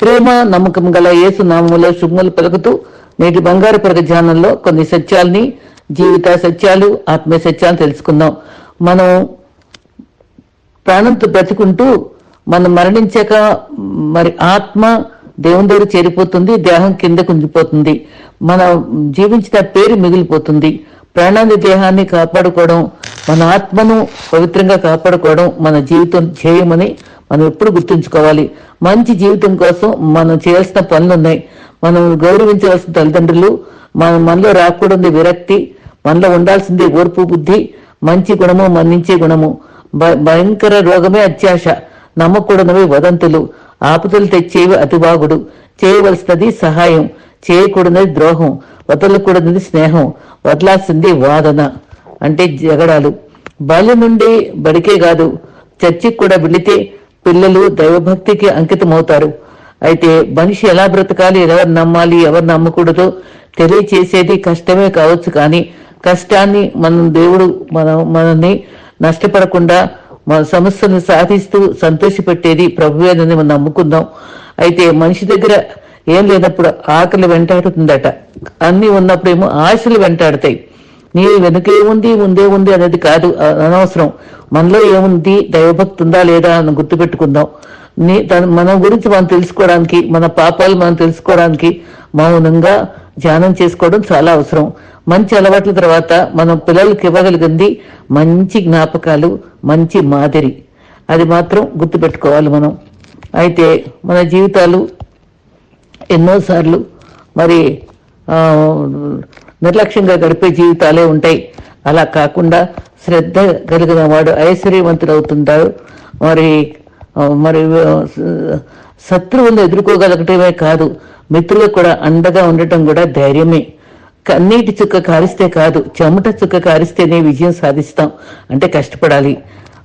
ప్రేమ నమ్మకం గల యేసు నామములో శుభములు పలుకుతూ నేటి బంగారు పరగ ధ్యానంలో కొన్ని సత్యాల్ని జీవిత సత్యాలు ఆత్మీయ సత్యాలు తెలుసుకుందాం. మనం ప్రాణంతో బ్రతుకుంటూ మనం మరణించాక మరి ఆత్మ దేవుని దగ్గర చేరిపోతుంది దేహం కింద కుంజిపోతుంది మన జీవించిన పేరు మిగిలిపోతుంది. ప్రాణాన్ని దేహాన్ని కాపాడుకోవడం మన ఆత్మను పవిత్రంగా కాపాడుకోవడం మన జీవితం చేయమని మనం ఎప్పుడు గుర్తుంచుకోవాలి? మంచి జీవితం కోసం మనం చేయాల్సిన పనులు ఉన్నాయి మనం గౌరవించవలసిన తల్లిదండ్రులు మన మనలో రాకూడదు విరక్తి మనలో ఉండాల్సింది ఓర్పు బుద్ధి మంచి గుణము మన్నించే గుణము. భయంకర రోగమే అత్యాశ. నమ్మకూడనివి వదంతులు. ఆపదలు తెచ్చేవి అతిబాగుడు. చేయవలసినది సహాయం. చేయకూడనిది ద్రోహం. వదలకూడనిది స్నేహం. వదలాల్సింది వాదన. అంటే జగడాలు. బాల్యం నుండి బడికే కాదు. చర్చికి కూడా వెళితే పిల్లలు దైవభక్తికి అంకితమవుతారు. అయితే మనిషి ఎలా బ్రతకాలి ఎవరు నమ్మాలి ఎవరు నమ్మకూడదో తెలియచేసేది కష్టమే కావచ్చు కానీ కష్టాన్ని మనం దేవుడు మనం మనల్ని నష్టపడకుండా మన సమస్యను సాధిస్తూ సంతోషపెట్టేది ప్రభువేనని మనం నమ్ముకుందాం. అయితే మనిషి దగ్గర ఏం లేనప్పుడు ఆకలి వెంటాడుతుందట. అన్ని ఉన్నప్పుడేమో ఆశలు వెంటాడతాయి. నీ వెనుకే ఉంది ముందే ఉంది అనేది కాదు అనవసరం. మనలో ఏముంది? దైవభక్తి ఉందా లేదా అని గుర్తుపెట్టుకుందాం. నీ మన గురించి మనం తెలుసుకోవడానికి మన పాపాలు మనం తెలుసుకోవడానికి మౌనంగా ధ్యానం చేసుకోవడం చాలా అవసరం. మంచి అలవాట్ల తర్వాత మనం పిల్లలకి ఇవ్వగలిగింది మంచి జ్ఞాపకాలు మంచి మాదిరి. అది మాత్రం గుర్తుపెట్టుకోవాలి మనం. అయితే మన జీవితాలు ఎన్నోసార్లు మరి నిర్లక్ష్యంగా గడిపే జీవితాలే ఉంటాయి. అలా కాకుండా శ్రద్ధ కలిగిన వాడు ఐశ్వర్యవంతుడవుతుంటాడు. మరి మరి శత్రువులను ఎదుర్కోగలగటమే కాదు మిత్రులకు కూడా అండగా ఉండటం కూడా ధైర్యమే. కన్నీటి చుక్క కారిస్తే కాదు చెమట చుక్క కారిస్తేనే విజయం సాధిస్తాం. అంటే కష్టపడాలి.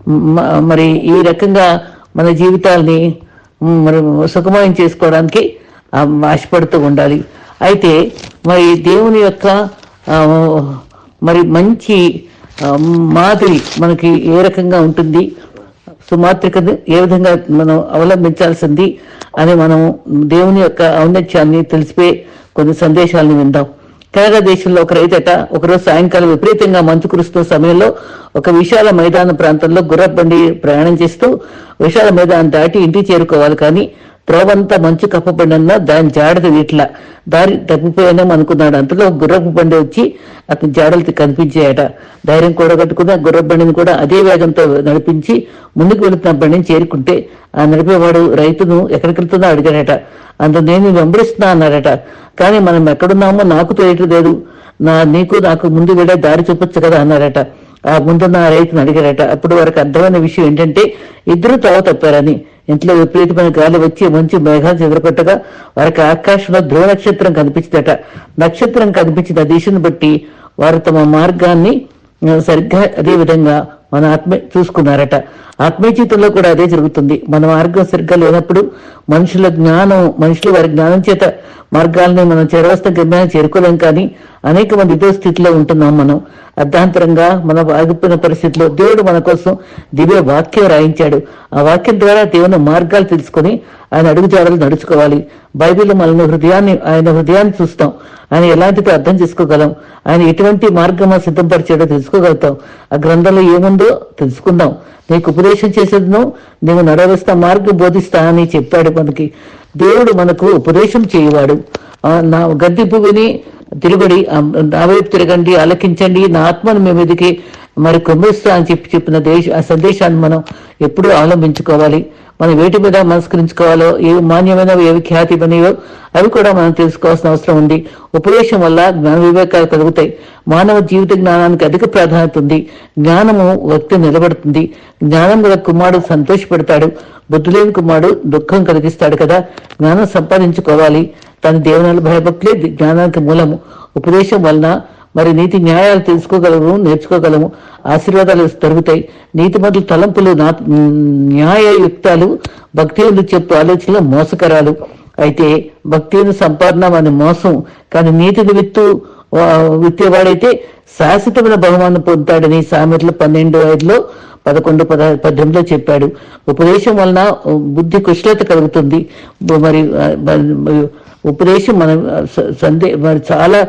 మ- మరి ఈ రకంగా మన జీవితాల్ని మరి సుఖమయం చేసుకోవడానికి ఆశపడుతూ ఉండాలి. అయితే మరి దేవుని యొక్క మరి మంచి మాదిరి మనకి ఏ రకంగా ఉంటుంది? సుమాత్రిక ఏ విధంగా మనం అవలంబించాల్సింది అని మనం దేవుని యొక్క ఔన్నత్యాన్ని తెలిసిపోయి కొన్ని సందేశాలను విందాం. కెనడా దేశంలో ఒక రైతట ఒకరోజు సాయంకాలం విపరీతంగా మంచు కురుస్తున్న సమయంలో ఒక విశాల మైదాన ప్రాంతంలో గుర్రబండి ప్రయాణం చేస్తూ విశాల మైదానం దాటి ఇంటికి చేరుకోవాలి కానీ త్రోవంతా మంచు కప్పబడిన దాని జాడది వీట్ల. దారి తప్పిపోయానేమో అనుకున్నాడు. అంతలో గుర్రపు బండి వచ్చి అతని జాడలు కనిపించాయట. ధైర్యం కూడగట్టుకుని ఆ గుర్రపు బండిని కూడా అదే వేగంతో నడిపించి ముందుకు వెళుతున్న బండిని చేరుకుంటే ఆ నడిపేవాడు రైతును ఎక్కడికి అడిగాడట. అంత నేను వెంబడిస్తున్నా అన్నాడట. కానీ మనం ఎక్కడున్నామో నాకు తెలియట్లేదు. నా నీకు నాకు ముందు వెళ్ళే దారి చూపొచ్చు కదా అన్నారట ముందున్న రైతును అడిగారట అప్పుడు వారికి అర్థమైన విషయం ఏంటంటే ఇద్దరు తావ తప్పారని. ఇంట్లో విపరీతమైన గాలి వచ్చి మంచి మేఘాలు చెదరగొట్టగా వారికి ఆకాశంలో ధ్రువ నక్షత్రం కనిపించిందట. నక్షత్రం కనిపించిన దిశను బట్టి వారు తమ మార్గాన్ని సరిగ్గా అదే విధంగా మన ఆత్మ చూసుకున్నారట. ఆత్మీయ జీవితంలో కూడా అదే జరుగుతుంది. మన మార్గం సరిగ్గా లేనప్పుడు మనుషుల జ్ఞానం మనుషులు వారి జ్ఞానం చేత మార్గాల్ని మనం చేరవలసిన గమ్యాన్ని చేరుకోలేం కానీ అనేక మంది ఇదే స్థితిలో ఉంటున్నాం మనం. అర్ధాంతరంగా మన ఆగిపోయిన పరిస్థితిలో దేవుడు మన కోసం దివ్య వాక్యం రాయించాడు. ఆ వాక్యం ద్వారా దేవుని మార్గాలు తెలుసుకొని ఆయన అడుగుజాడలు నడుచుకోవాలి. బైబిల్ మన హృదయాన్ని ఆయన హృదయాన్ని చూస్తాం. ఆయన ఎలాంటిదో అర్థం చేసుకోగలం. ఆయన ఎటువంటి మార్గం సిద్ధపరిచాడో తెలుసుకోగలుగుతాం. ఆ గ్రంథంలో ఏముందో తెలుసుకుందాం. నీకు ఉపదేశం చేసేదను నీవు నడవస్తా మార్గం బోధిస్తా అని చెప్పాడు మనకి. దేవుడు మనకు ఉపదేశం చేయవాడు. నా గద్ది పువ్వుని తిరుగడి నా వైపు తిరగండి ఆలకించండి నా ఆత్మను మేము ఎదిగి మరి కుమ్మిస్తా అని చెప్పి చెప్పిన దేశ ఆ సందేశాన్ని మనం ఎప్పుడూ అవలంబించుకోవాలి మనం వేటి మీద మనస్కరించుకోవాలో ఏవి మాన్యమైనవి ఏవి ఖ్యాతిమైనవో అవి కూడా మనం తెలుసుకోవాల్సిన అవసరం ఉంది. ఉపదేశం వల్ల జ్ఞాన వివేకాలు కలుగుతాయి. మానవ జీవిత జ్ఞానానికి అధిక ప్రాధాన్యత ఉంది. జ్ఞానము వ్యక్తి నిలబడుతుంది. జ్ఞానం గల కుమారుడు సంతోషపెడతాడు. బుద్ధులేని కుమారుడు దుఃఖం కలిగిస్తాడు కదా. జ్ఞానం సంపాదించుకోవాలి. తన దేవునాలు భయభక్తులే జ్ఞానానికి మూలము. ఉపదేశం వలన మరి నీతి న్యాయాలు తెలుసుకోగలము నేర్చుకోగలము ఆశీర్వాదాలు తరుగుతాయి నీతి మొదలు తలంపులు నా న్యాయయుక్తాలు భక్తి చెప్పు ఆలోచనలు మోసకరాలు. అయితే భక్తిని సంపాదన మన మోసం కానీ నీతి విత్తు విత్తేవాడైతే శాశ్వతమైన బహుమానం పొందుతాడని సామెతలు పన్నెండు ఐదులో పదకొండు పద పద్దెనిమిదిలో చెప్పాడు. ఉపదేశం వలన బుద్ధి కుశలత కలుగుతుంది. మరి ఉపదేశం మనం సందే మరి చాలా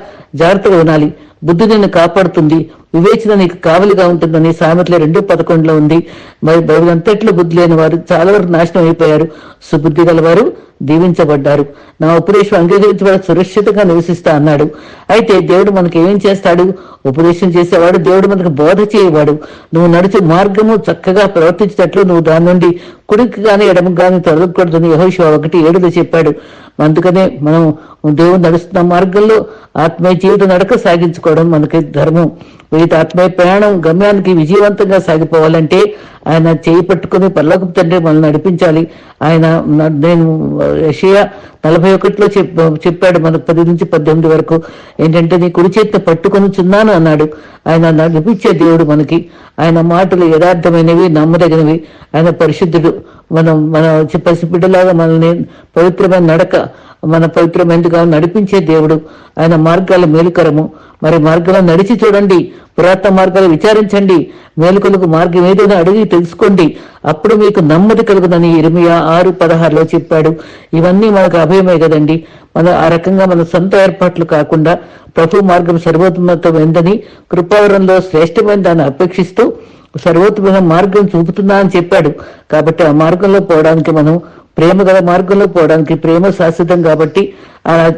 జాగ్రత్తగా వినాలి బుద్ధి నిన్ను కాపాడుతుంది. వివేచన నీకు కావలిగా ఉంటుందని సామెతల రెండు పదకొండులో ఉంది. మరి బైబిల్ అంతట్లో బుద్ధి లేని వారు చాలా వరకు నాశనం అయిపోయారు. సుబుద్ధి గలవారు దీవించబడ్డారు. నా ఉపదేశం అంగీకరించబడి సురక్షితంగా నివసిస్తా అన్నాడు. అయితే దేవుడు మనకి ఏం చేస్తాడు? ఉపదేశం చేసేవాడు దేవుడు మనకు బోధ చేయవాడు. నువ్వు నడిచే మార్గము చక్కగా ప్రవర్తించేటట్లు నువ్వు దాని నుండి కుడికి కానీ ఎడమకు కానీ తొలగకూడదని యహోశివ ఒకటి ఏడులో చెప్పాడు. అందుకనే మనం దేవుడు నడుస్తున్న మార్గంలో ఆత్మీయ జీవితం నడక సాగించుకోవడం మనకి ధర్మం. వీటి ఆత్మీయ ప్రయాణం గమ్యానికి విజయవంతంగా సాగిపోవాలంటే ఆయన చేయి పట్టుకుని పర్లోకపు తండ్రి మనల్ని నడిపించాలి. ఆయన నేను యషియా నలభై ఒకటిలో చెప్ చెప్పాడు మన పది నుంచి పద్దెనిమిది వరకు. ఏంటంటే నీ కుడి చేతిని పట్టుకొని చున్నాను అన్నాడు. ఆయన నడిపించే దేవుడు మనకి. ఆయన మాటలు యథార్థమైనవి నమ్మదగినవి. ఆయన పరిశుద్ధుడు. మనం మన పసిబిడ్డలాగా మనల్ని పవిత్రమైన నడక మన పవిత్రమైనదిగా నడిపించే దేవుడు. ఆయన మార్గాల మేలుకరము. మరి మార్గాలు నడిచి చూడండి. పురాతన మార్గాలు విచారించండి. మేలుకలకు మార్గం ఏదైనా అడిగి తెలుసుకోండి. అప్పుడు మీకు నెమ్మది కలుగుదని ఇరిమియా ఆరు పదహారులో చెప్పాడు. ఇవన్నీ మనకు అభయమే కదండి. మన ఆ రకంగా మన సొంత ఏర్పాట్లు కాకుండా ప్రభు మార్గం సర్వోత్తమత్వమైందని కృపావరంలో శ్రేష్టమైన దాన్ని అపేక్షిస్తూ సర్వోత్తమైన మార్గం చూపుతున్నా అని చెప్పాడు. కాబట్టి ఆ మార్గంలో పోవడానికి మనం ప్రేమ గల మార్గంలో పోవడానికి ప్రేమ శాశ్వతం కాబట్టి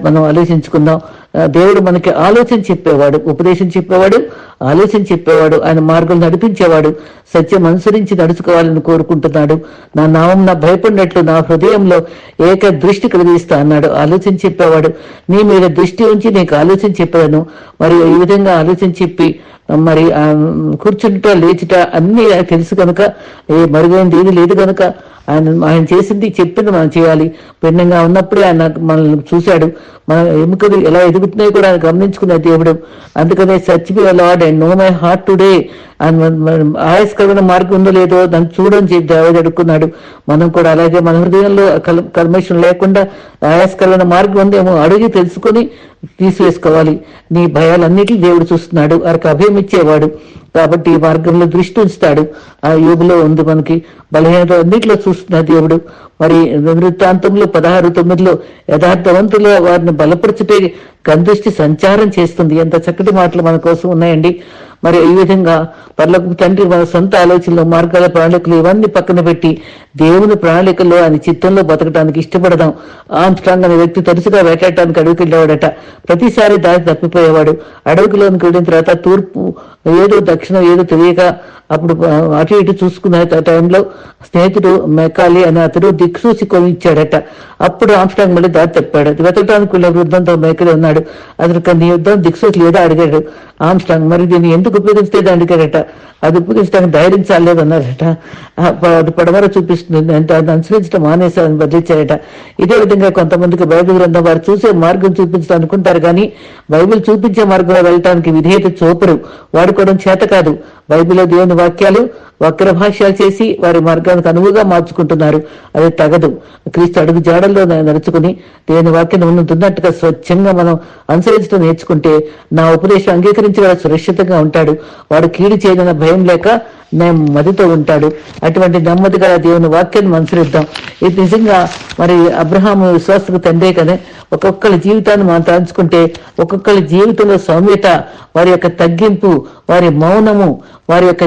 మనం ఆలోచించుకుందాం. ఆ, దేవుడు మనకి ఆలోచన చెప్పేవాడు ఉపదేశం చెప్పేవాడు ఆలోచన చెప్పేవాడు ఆయన మార్గం నడిపించేవాడు సత్యం అనుసరించి నడుచుకోవాలని కోరుకుంటున్నాడు. నా నామం నా భయపడినట్లు నా హృదయంలో ఏక దృష్టి కలిగిస్తా అన్నాడు. ఆలోచన చెప్పేవాడు నీ మీద దృష్టి ఉంచి నీకు ఆలోచన చెప్పాను. మరి ఈ విధంగా ఆలోచన చెప్పి మరి ఆ కూర్చుంట లేచుట అన్ని తెలుసు కనుక ఏ మరుగైంది ఏది లేదు కనుక ఆయన ఆయన చేసింది చెప్పింది మనం చేయాలి. భిన్నంగా ఉన్నప్పుడే ఆయన మనల్ని చూశాడు. మన ఎముకలు ఎలా ఎదుగుతున్నాయో కూడా ఆయన గమనించుకున్న దేవుడు. అందుకనే such me lord and know my heart today ఆయస్కరమైన మార్గం ఉందో లేదో దాన్ని చూడని చెప్పి దేవుడు అడుక్కున్నాడు మనం కూడా అలాగే మన హృదయంలో కల్మేషన్ లేకుండా ఆయాస్కరమైన మార్గం ఉందేమో అడిగి తెలుసుకొని తీసివేసుకోవాలి. నీ భయాలన్నిటిని దేవుడు చూస్తున్నాడు. వారికి అభయం ఇచ్చేవాడు. కాబట్టి ఈ మార్గంలో దృష్టి ఉంచుతాడు. ఆ యోగులో ఉంది మనకి. బలహీనత అన్నింటిలో చూస్తున్న దేవుడు. మరి వృత్తాంతంలో పదహారు తొమ్మిదిలో యథార్థవంతులు వారిని బలపరిచితే గందృష్టి సంచారం చేస్తుంది. ఎంత చక్కటి మాటలు మన కోసం ఉన్నాయండి. మరి ఈ విధంగా పర్లకు తండ్రి మన సొంత ఆలోచనలు మార్గాల ప్రణాళికలు ఇవన్నీ పక్కన పెట్టి దేవుని ప్రణాళికల్లో ఆయన చిత్తంలో బతకడానికి ఇష్టపడదాం. ఆమ్స్ట్రాంగ్ అనే వ్యక్తి తరచుగా వేటాడటానికి అడవికి వెళ్ళేవాడట. ప్రతిసారి దారి తప్పిపోయేవాడు. అడవికిలోనికి వెళ్ళిన తర్వాత తూర్పు ఏదో దక్షిణం ఏదో తెలియక అప్పుడు అటు ఇటు చూసుకున్న టైంలో స్నేహితుడు మెకాలి అని అతడు దిక్సూచి కొనిచ్చాడట. అప్పుడు ఆమ్స్టాంగ్ మళ్ళీ దారి తప్పాడు. వెతకడానికి వెళ్ళే వృద్ధంతో మేకలి ఉన్నాడు. అతను నీ యుద్ధం దిక్సూచి లేదా? అడిగాడు. ఆమ్స్టాంగ్ మరి దీన్ని ఎందుకు ఉపయోగిస్తే అడిగాడట అది ఉపయోగించడానికి ధైర్యం చాలేదు అన్నారట. అది పడవర చూపిస్తుంది. అంటే అది అనుసరించడం మానేశారని బదిలించారట ఇదే విధంగా కొంతమందికి బైబిల్ గ్రంథం వారు చూసే మార్గం చూపించడం అనుకుంటారు కానీ బైబిల్ చూపించే మార్గంలో వెళ్ళటానికి విధేయత చూపరు. వాడుకోవడం చేత కాదు. బైబిల్లో దేవుని వాక్యాలు వక్ర భాష్యాలు చేసి వారి మార్గానికి అనువుగా మార్చుకుంటున్నారు. అది తగదు. క్రీస్తు అడుగు జాడల్లో నడుచుకుని దేని వాక్యం ఉన్నట్టుగా స్వచ్ఛంగా మనం అనుసరించడం నేర్చుకుంటే నా ఉపదేశం అంగీకరించి వాడు సురక్షితంగా ఉంటాడు. వాడు కీడు చేయదన్న భయం లేక నెమ్మదితో ఉంటాడు. అటువంటి నెమ్మది గల దేవుని వాక్యాన్ని అనుసరిద్దాం. ఇది నిజంగా మరి అబ్రహాము విశ్వాసకు తండ్రే కదా. ఒక్కొక్కరి జీవితాన్ని మనం తలంచుకుంటే ఒక్కొక్కరి జీవితంలో సౌమ్యత వారి యొక్క తగ్గింపు వారి మౌనము వారి యొక్క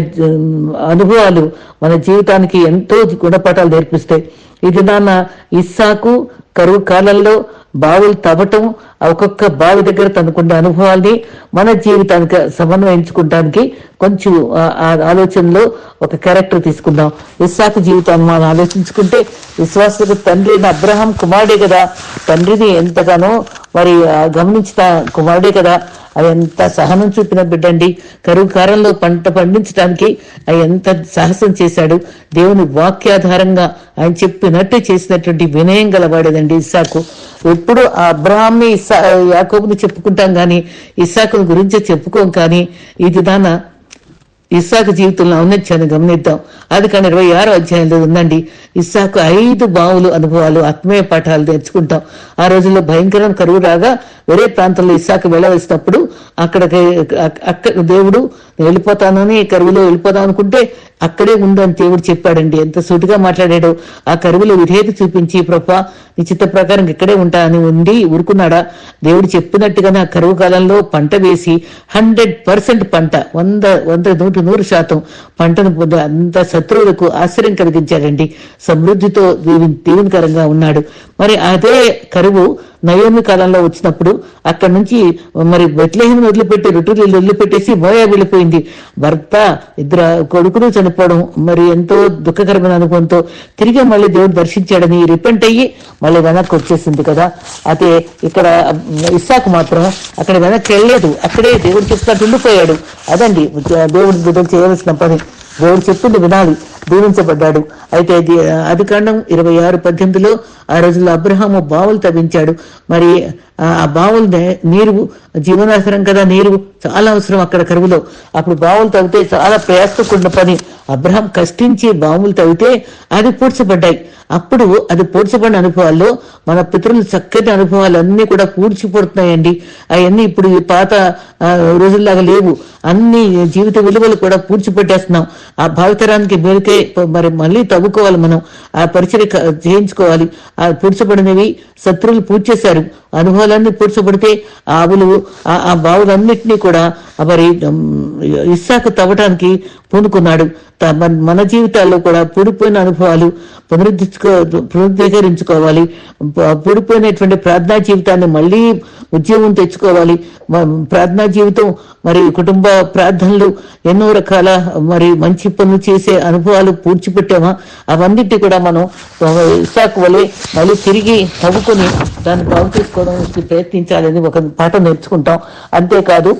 అనుభవాలు మన జీవితానికి ఎంతో గుణపాఠాలు నేర్పిస్తాయి. ఇది నాన్న ఇస్సాకు కరువు కాలంలో బావులు తవ్వటం ఒక్కొక్క బావి దగ్గర తనకున్న అనుభవాల్ని మన జీవితానికి సమన్వయించుకుంటానికి కొంచెం ఆ- ఆ ఆలోచనలో ఒక క్యారెక్టర్ తీసుకుందాం. ఇస్సాకు జీవితాన్ని మనం ఆలోచించుకుంటే విశ్వాసులకు తండ్రి అయిన అబ్రహాం కుమారుడే కదా. తండ్రిని ఎంతగానో మరి గమనించిన కుమారుడే కదా అది ఎంత సహనం చూపిన బిడ్డండి. కరువు కాలంలో పంట పండించడానికి ఎంత సాహసం చేశాడు. దేవుని వాక్యాధారంగా ఆయన చెప్పినట్టు చేసినటువంటి వినయం గలవాడేదండి ఇస్సాకు. ఎప్పుడు ఆ అబ్రాహ్మి ఇస్సా యాకోబుని చెప్పుకుంటాం కానీ ఇస్సాకుని గురించి చెప్పుకోం కానీ ఇది దాన ఇస్సాకు జీవితంలో ఔన్నత్యాన్ని గమనిద్దాం. అది కానీ ఇరవై ఆరో అధ్యాయంలో ఉందండి. ఇస్సాకు ఐదు బావులు అనుభవాలు ఆత్మీయ పాఠాలు నేర్చుకుంటాం. ఆ రోజుల్లో భయంకరం కరువు రాగా వేరే ప్రాంతంలో ఇస్సాకు వెళ్ళవలసినప్పుడు అక్కడ అక్- దేవుడు నేను వెళ్ళిపోతానని కరువులో వెళ్ళిపోతాను అనుకుంటే అక్కడే ఉందని దేవుడు చెప్పాడండి? ఎంత సూటిగా మాట్లాడాడు. ఆ కరువులో విధేయత చూపించి ప్రభా నీ చిత్త ప్రకారం ఇక్కడే ఉంటానని ఉండి ఊరుకున్నాడా? దేవుడు చెప్పినట్టుగానే ఆ కరువు కాలంలో పంట వేసి హండ్రెడ్ పర్సెంట్ పంట వంద వంద నూటి నూరు శాతం పంటను పొంది అంత శత్రువులకు ఆశ్చర్యం కలిగించాడండి. సమృద్ధితో దీవెనకరంగా ఉన్నాడు. మరి అదే కరువు నయోమి కాలంలో వచ్చినప్పుడు అక్కడి నుంచి మరి బెట్లేహిం వదిలిపెట్టి రుటూరు వదిలిపెట్టేసి మోయా చనిపోయింది భర్త ఇద్దరు కొడుకులు చనిపోవడం మరి ఎంతో దుఃఖకరమైన అనుభవంతో తిరిగి మళ్ళీ దేవుడు దర్శించాడని రిపెంట్ అయ్యి మళ్ళీ వెనక్కి వచ్చేసింది కదా. అయితే ఇక్కడ ఇస్సాకు మాత్రం అక్కడ వెనక్కి వెళ్ళలేదు. అక్కడే దేవుడు చూస్తున్నట్టు ఉండిపోయాడు. అదండి దేవుడు బిడ్డలు చేయవలసిన పని. దేవుడు చెప్పింది వినాలి దీవించబడ్డాడు. అయితే అది కాండం ఇరవై ఆరు పద్దెనిమిదిలో ఆ రోజుల్లో అబ్రహాము బావులు తవ్వించాడు. మరి ఆ బావులు నీరు జీవనాసరం కదా నీరు చాలా అవసరం అక్కడ కరువులో. అప్పుడు బావులు తవ్వితే చాలా ప్రయాసకుండా పని. అబ్రహాం కష్టించి బావులు తవ్వితే అది పూడ్చబడ్డాయి. అప్పుడు అది పూడ్చబడిన అనుభవాల్లో మన పితరులు చక్కటి అనుభవాలు అన్ని కూడా పూడ్చిపోతున్నాయండి అవన్నీ ఇప్పుడు ఈ పాత రోజుల్లాగా లేవు. అన్ని జీవిత విలువలు కూడా పూడ్చిపెట్టేస్తున్నాం. ఆ భావితరానికి మేలుకే మరి మళ్ళీ తవ్వుకోవాలి మనం. ఆ పరిచయం చేయించుకోవాలి. ఆ పూడ్చబడినవి శత్రువులు పూడ్చేశారు. అనుభవాలన్నీ పూడ్చబడితే ఆవులు ఆ- ఆ బావులన్నిటినీ కూడా మరి ఉమ్, ఇస్సాకు తవ్వటానికి పూనుకున్నాడు. త- మన- జీవితాల్లో కూడా పూడిపోయిన అనుభవాలు పునరుద్ధరించుకో పునరుద్ధీకరించుకోవాలి పూడిపోయినటువంటి ప్రార్థనా జీవితాన్ని మళ్ళీ ఉద్యోగం తెచ్చుకోవాలి. ప్రార్థనా జీవితం మరి కుటుంబ ప్రార్థనలు ఎన్నో రకాల మరి మంచి పనులు చేసే అనుభవాలు పూడ్చిపెట్టామా? అవన్నిటి కూడా మనం ఇస్సాకు వలె మళ్ళీ తిరిగి తవ్వుకొని దాన్ని బాగు చేసుకోవడానికి ప్రయత్నించాలని ఒక పాఠం నేర్చుకుంటాం. అంతేకాదు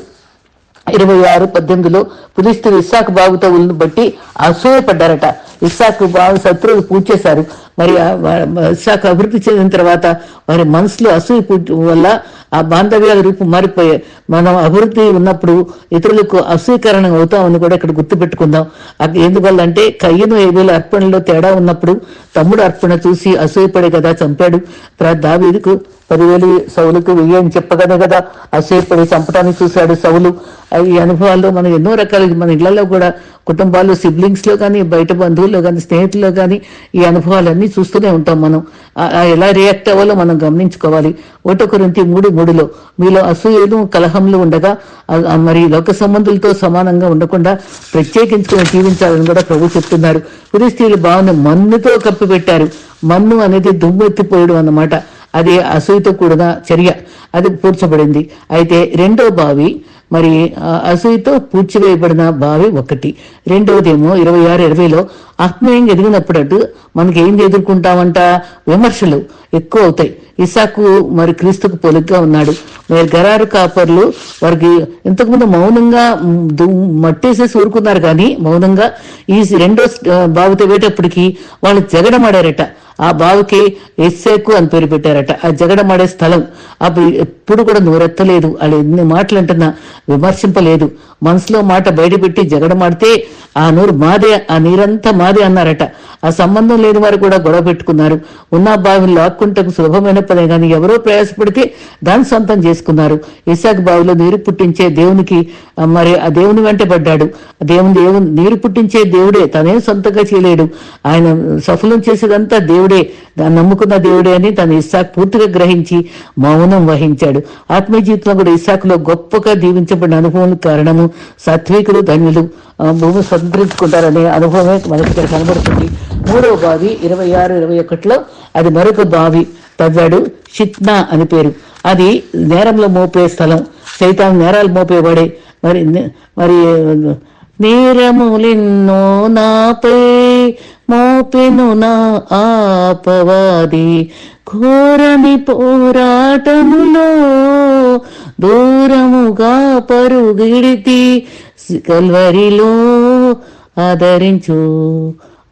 ఇరవై ఆరు పద్దెనిమిదిలో ఫిలిస్తీన్ విశాఖ బాబుతో ఉల్ని బట్టి అసూయపడ్డారట. ఇస్సాకు బాగు శత్రువులు పూడ్చేశారు. మరి ఇస్సాకు అభివృద్ధి చెందిన తర్వాత వారి మనసులో అసూయ పూడ్చ వల్ల ఆ బాంధవ్యాల రూపు మారిపోయాయి మనం అభివృద్ధి ఉన్నప్పుడు ఇతరులకు అసూయకరణం అవుతామని కూడా ఇక్కడ గుర్తుపెట్టుకుందాం. అది ఎందువల్ల అంటే కయ్యను ఏవేల అర్పణలో తేడా ఉన్నప్పుడు తమ్ముడు అర్పణ చూసి అసూయపడే కదా చంపాడు. తర్వాత దావీదుకు పదివేలు సౌలుకు వెయ్యి అని చెప్పగానే కదా అసూయపడి చంపడానికి చూశాడు సౌలు. ఆ ఈ అనుభవాల్లో మనం ఎన్నో రకాల మన ఇళ్ళలో కూడా కుటుంబాలు సిబ్లింగ్స్లో కానీ బయట బంధువుల్లో కానీ స్నేహితుల్లో కానీ ఈ అనుభవాలన్నీ చూస్తూనే ఉంటాం మనం. ఎలా రియాక్ట్ అవ్వాలో మనం గమనించుకోవాలి. ఒకటో మూడు మూడులో మీలో అసూయలు కలహంలు ఉండగా మరి లోక సంబంధులతో సమానంగా ఉండకుండా ప్రత్యేకించుకుని జీవించాలని కూడా ప్రభు చెప్తున్నారు. ఫిలిస్తీన్లు భావన మన్నుతో కప్పిపెట్టారు. మన్ను అనేది దుమ్మెత్తిపోయడం అన్నమాట. అది అసూయతో కూడిన చర్య. అది పూడ్చబడింది. అయితే రెండో బావి మరి ఆ అసూయతో పూడ్చివేయబడిన బావి ఒకటి. రెండవదేమో ఇరవై ఆరు ఇరవైలో ఆత్మీయంగా ఎదిగినప్పుడు మనకి ఏం ఎదుర్కొంటామంట విమర్శలు ఎక్కువ అవుతాయి. ఇసాకు మరి క్రీస్తుకు పొలిగ్గా ఉన్నాడు. మరి గరారు కాపర్లు వారికి ఇంతకుముందు మౌనంగా దు- మట్టేసేసి ఊరుకున్నారు కానీ మౌనంగా ఈ రెండో బావి తవ్వేటప్పటికి వాళ్ళు జగడమాడారట. ఆ బావికి ఎస్సేకు అని పేరు పెట్టారట. ఆ జగడమాడే స్థలం. అప్పుడు ఎప్పుడు కూడా నోరెత్తలేదు. వాళ్ళు ఎన్ని మాటలు అంటున్నా విమర్శింపలేదు. మనసులో మాట బయటపెట్టి జగడమాడితే ఆ నూరు మాదే ఆ నీరంతా మాదే అన్నారట. ఆ సంబంధం లేని వారు కూడా గొడవ పెట్టుకున్నారు. ఉన్న బావిని లాక్కుంటకు సులభమైన పనే కానీ ఎవరో ప్రయాసపడితే దాన్ని సొంతం చేసుకున్నారు. ఇసాక్ బావిలో నీరు పుట్టించే దేవునికి మరి ఆ దేవుని వెంట పడ్డాడు. దేవుని దేవుని నీరు పుట్టించే దేవుడే తనేం సొంతంగా చేయలేడు. ఆయన సఫలం చేసేదంతా దేవుడే. దాన్ని నమ్ముకున్న దేవుడే అని తన ఇస్సాక్ పూర్తిగా గ్రహించి మౌనం వహించాడు. ఆత్మీయ జీవితంలో కూడా ఇస్సాకులో గొప్పగా దీవించబడిన అనుభవం కారణము సాత్వికులు ధన్యులు భూమి స్వతంత్రించుకుంటారనే అనుభవమే మనకి ఇక్కడ కనబడుతుంది. మూడవ బావి ఇరవై ఆరు ఇరవై ఒకటిలో అది మరొక బావి తవ్వాడు షిత్నా అని పేరు. అది నేరంలో మోపే స్థలం. సైతాన్ నేరాలు మోపేవాడే. మరి మరి నేరములెన్నో నాపే మోపెను నా ఆపవాది. ఘోరని పోరాటములో దూరముగా పరుగిడితి. కల్వరిలో ఆదరించు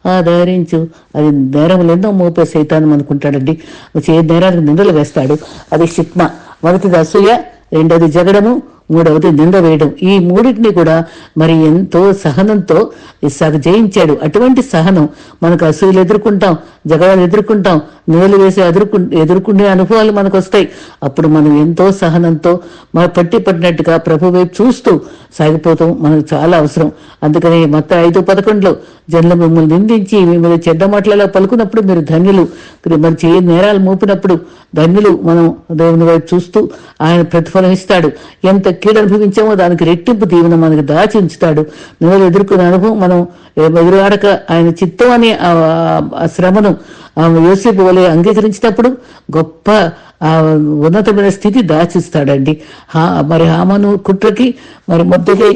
ఆదరించు. అది నేరములు ఎన్నో మోపే సైతానం అనుకుంటాడండి. చే నేరానికి నిందలు వేస్తాడు. అది శిప్న మొదటిది అసూయ రెండోది జగడము మూడవది నింద వేయడం. ఈ మూడింటిని కూడా మరి ఎంతో సహనంతో ఇస్సాకు జయించాడు. అటువంటి సహనం మనకు అసూయలు ఎదుర్కొంటాం జగడాలు ఎదుర్కొంటాం నేలు వేసి ఎదుర్కొ ఎదుర్కొనే అనుభవాలు మనకు వస్తాయి అప్పుడు మనం ఎంతో సహనంతో మన పట్టి పట్టినట్టుగా ప్రభు వైపు చూస్తూ సాగిపోతాం. మనకు చాలా అవసరం. అందుకని మొత్తం ఐదు పదకొండులో జనులు మిమ్మల్ని నిందించి మిమ్మల్ని చెడ్డ మాటలలో పలుకున్నప్పుడు మీరు ధన్యులు. మరి చేయ నేరాలు మోపినప్పుడు ధన్యులు మనం దేవుని వైపు చూస్తూ ఆయన ప్రతిఫలం ఇస్తాడు. ఎంత కీడు అనుభవించామో దానికి రెట్టింపు దీవెన మనకి దాచి ఉంచుతాడు. నువ్వు ఎదుర్కొన్న అనుభవం మనం ఎదురాడక ఆయన చిత్తం అనే ఆ శ్రమను యోసేపు వలె అంగీకరించినప్పుడు గొప్ప ఆ ఉన్నతమైన స్థితి దాచిస్తాడండి. హా మరి హామను కుట్రకి మరి మొద్దకి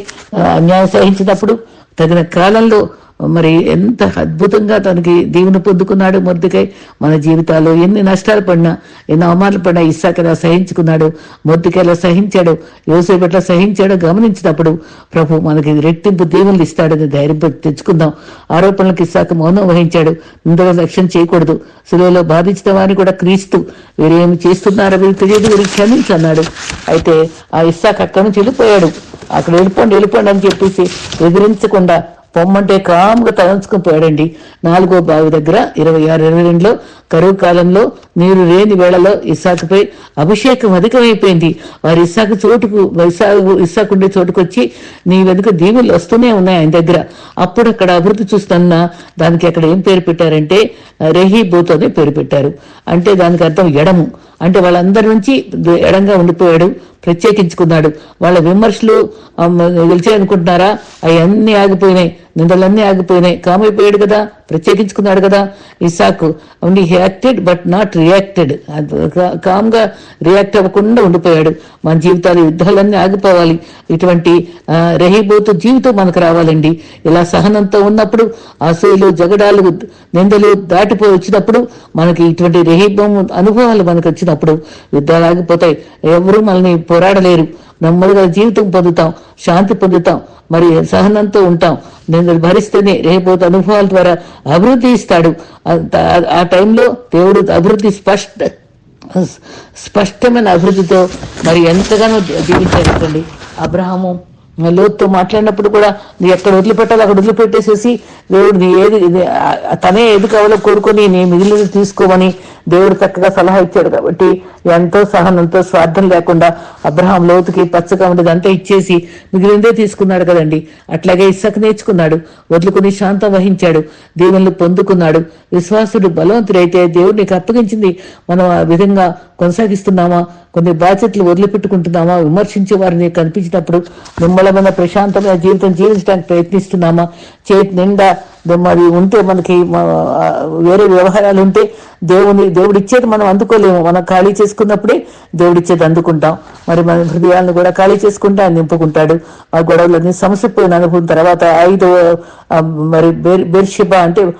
అన్యాయం సహించినప్పుడు తగిన కాలంలో మరి ఎంత అద్భుతంగా తనకి దీవెన పొందుకున్నాడు మొద్దుకై మన జీవితాల్లో ఎన్ని నష్టాలు పడినా ఎన్ని అవమానాలు పడినా ఇస్సాకలా ఎలా సహించుకున్నాడు మొద్దుకేలా సహించాడు యోసేపు ఎట్లా సహించాడో గమనించినప్పుడు ప్రభు మనకి రెట్టింపు దీవెనలు ఇస్తాడని ధైర్యం తెచ్చుకుందాం. ఆరోపణలకు ఇస్సాక మౌనం వహించాడు. ఇందులో లక్ష్యం చేయకూడదు. శిలువలో బాధించిన వారిని కూడా క్రీస్తు. వీరేమి చేస్తున్నారో వీరు తెలియదు. వీరు క్షమించన్నాడు అయితే ఆ ఇస్సాక్ అక్కడి నుంచి వెళ్ళిపోయాడు. అక్కడ వెళ్ళిపోండి వెళ్ళిపోండి అని చెప్పేసి ఎదిరించకుండా పొమ్మంటే కాముగా తలంచుకుని పోయాడండి. నాలుగో బావి దగ్గర ఇరవై ఆరు ఇరవై రెండులో కరువు కాలంలో నీరు లేని వేళలో ఇస్సాకుపై అభిషేకం అధికమైపోయింది. వారి ఇస్సాకు చోటుకు ఇస్సాకు ఇస్సాకు ఉండే చోటుకొచ్చి నీ వెనుక దీవులు వస్తూనే ఉన్నాయి ఆయన దగ్గర. అప్పుడు అక్కడ అభివృద్ధి చూస్తున్నా దానికి అక్కడ ఏం పేరు పెట్టారంటే రెహీబూత్ అనే పేరు పెట్టారు. అంటే దానికి అర్థం ఎడము. అంటే వాళ్ళందరి నుంచి ఎడంగా ఉండిపోయాడు ప్రత్యేకించుకున్నాడు. వాళ్ళ విమర్శలు గెలిచాయనుకుంటున్నారా అవన్నీ ఆగిపోయినాయి. నిందలన్నీ ఆగిపోయినాయి. కామైపోయాడు కదా ప్రత్యేకించుకున్నాడు కదా. Isaac only acted but not reacted కామ్గా రియాక్ట్ అవ్వకుండా ఉండిపోయాడు. మన జీవితాలు యుద్ధాలన్నీ ఆగిపోవాలి. ఇటువంటి రహిబోతు జీవితం మనకు రావాలండి. ఇలా సహనంతో ఉన్నప్పుడు అసూలు జగడాలు నిందలు దాటిపోయి వచ్చినప్పుడు మనకి ఇటువంటి రహీబం అనుభవాలు మనకు వచ్చినప్పుడు యుద్ధాలు ఆగిపోతాయి. ఎవరు మనల్ని పోరాడలేరు. నెమ్మదిగా జీవితం పొందుతాం శాంతి పొందుతాం మరి సహనంతో ఉంటాం. నేను భరిస్తేనే రేపు అనుభవాల ద్వారా అభివృద్ధి ఇస్తాడు. ఆ టైంలో దేవుడు అభివృద్ధి స్పష్ట స్పష్టమైన అభివృద్ధితో మరి ఎంతగానో జీవించాడు అబ్రహము లోతుతో మాట్లాడినప్పుడు కూడా నీ ఎక్కడ వదిలిపెట్టాలి అక్కడ వదిలిపెట్టేసేసి దేవుడు నీ ఏది తనే ఏది కావాలో కోరుకొని నీ మిగిలిన తీసుకోమని దేవుడు చక్కగా సలహా ఇచ్చాడు కాబట్టి ఎంతో సహనంతో స్వార్థం లేకుండా అబ్రహాం లోతుకి పచ్చగా ఉండేది అంతా ఇచ్చేసి మిగిలిందే తీసుకున్నాడు కదండి. అట్లాగే ఇసక నేర్చుకున్నాడు వదులుకుని శాంతం వహించాడు దేవుళ్ళు పొందుకున్నాడు. విశ్వాసుడు బలవంతుడైతే దేవుడు నీకు అప్పగించింది మనం ఆ విధంగా కొనసాగిస్తున్నామా? కొన్ని బాధ్యతలు వదిలిపెట్టుకుంటున్నామా? విమర్శించే వారిని కనిపించినప్పుడు నిమ్మలమైన ప్రశాంతమైన జీవితం జీవించడానికి ప్రయత్నిస్తున్నామా? చేతి నిండా మరి ఉంటే మనకి వేరే వ్యవహారాలు ఉంటే దేవుని దేవుడిచ్చేది మనం అందుకోలేము. మనం ఖాళీ చేసుకున్నప్పుడే దేవుడిచ్చేది అందుకుంటాం. మరి మన హృదయాలను కూడా ఖాళీ చేసుకుంటే ఆయన నింపుకుంటాడు. ఆ గొడవలన్నీ సమస్యపోయిన అనుభవం తర్వాత ఐదో మరి బెర్షిబా అంటే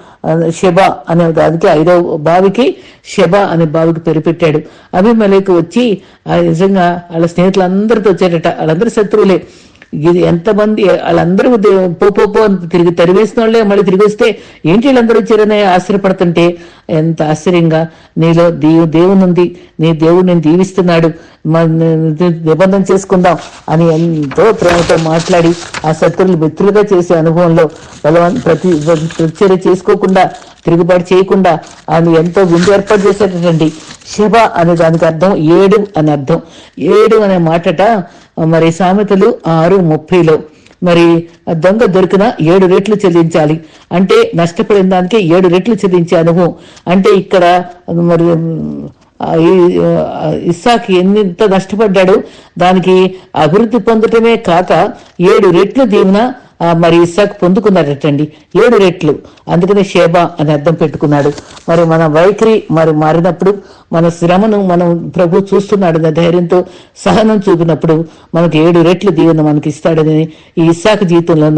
షెబ అనే దానికి ఐదో బావికి షెబ అనే బావికి పేరు పెట్టాడు. అభిమలేకు వచ్చి నిజంగా వాళ్ళ స్నేహితులందరితో వచ్చారట. వాళ్ళందరూ శత్రువులే. ఇది ఎంతమంది వాళ్ళందరూ పో పో తిరిగి తరివేసిన వాళ్ళే. మళ్ళీ తిరిగి వస్తే ఏంటి వీళ్ళందరూ వచ్చారని ఆశ్చర్యపడుతుంటే ఎంత ఆశ్చర్యంగా. నీలో దేవు దేవునుంది. నీ దేవుడు నేను దీవిస్తున్నాడు. నిబంధన చేసుకుందాం అని ఎంతో ప్రేమతో మాట్లాడి ఆ శత్రువులు మిత్రులుగా చేసే అనుభవంలో బలవన్ ప్రతి ప్రతిచర్య చేసుకోకుండా తిరుగుబాటు చేయకుండా ఆయన ఎంతో విందు ఏర్పాటు చేసేటండి శివ అనే దానికి అర్థం ఏడు అని అర్థం. ఏడు అనే మాటట మరి సామెతలు ఆరు ముప్పైలో. మరి దొంగ దొరికిన ఏడు రెట్లు చెల్లించాలి. అంటే నష్టపడిన దానికి ఏడు రెట్లు చెల్లించే అనుభవం. అంటే ఇక్కడ మరి ఇస్సాకి ఎంత నష్టపడ్డాడు దానికి అభివృద్ధి పొందటమే కాక ఏడు రెట్లు దీవెన మరి ఇస్సాకు పొందుకున్నాడటండి. ఏడు రెట్లు. అందుకనే షేబా అని అర్థం పెట్టుకున్నాడు. మరి మన వైఖరి మరి మారినప్పుడు మన శ్రమను మనం ప్రభు చూస్తున్నాడు ధైర్యంతో సహనం చూపినప్పుడు మనకు ఏడు రెట్లు దీవెన మనకి ఇస్తాడని ఈ ఇస్సాక జీవితంలో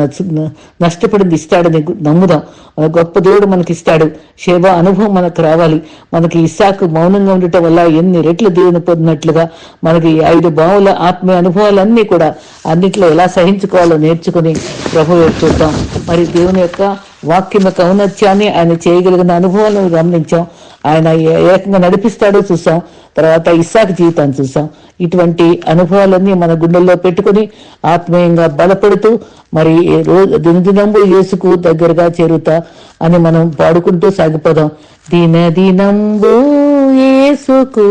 నష్టపడింది ఇస్తాడని నమ్ముదాం. మన గొప్ప దేవుడు మనకి ఇస్తాడు శేవ అనుభవం మనకు రావాలి. మనకి ఇస్సాకు మౌనంగా ఉండటం వల్ల ఎన్ని రెట్లు దీవెన పొందినట్లుగా మనకి ఐదు బావుల ఆత్మీయ అనుభవాలన్నీ కూడా అన్నిట్లో ఎలా సహించుకోవాలో నేర్చుకుని ప్రభు చూద్దాం. మరి దేవుని యొక్క వాక్యం యొక్క ఔన్నత్యాన్ని ఆయన చేయగలిగిన అనుభవాలను గమనించాం. ఆయన ఏకంగా నడిపిస్తాడో చూసాం. తర్వాత ఇస్సాక్ జీవితాన్ని చూసాం. ఇటువంటి అనుభవాలన్నీ మన గుండెల్లో పెట్టుకొని ఆత్మీయంగా బలపడుతూ మరి ఏ రోజు దినదినంబు యేసుకు దగ్గరగా చేరుతా అని మనం పాడుకుంటూ సాగిపోదాం. దిన దినంబు యేసుకు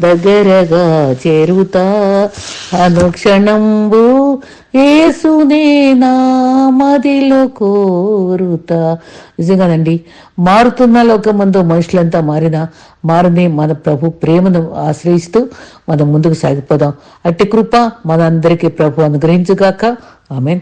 దగ్గరగా చేరుతా. అనుక్షణంబు ఏసునే నా మదిలో కోరుతా. నిజంగానండి మారుతున్న లోకమందు మనుషులంతా మారినా మారని మన ప్రభు ప్రేమను ఆశ్రయిస్తూ మనం ముందుకు సాగిపోదాం. అట్టి కృప మనందరికీ ప్రభు అనుగ్రహించుగాక. ఆమెన్.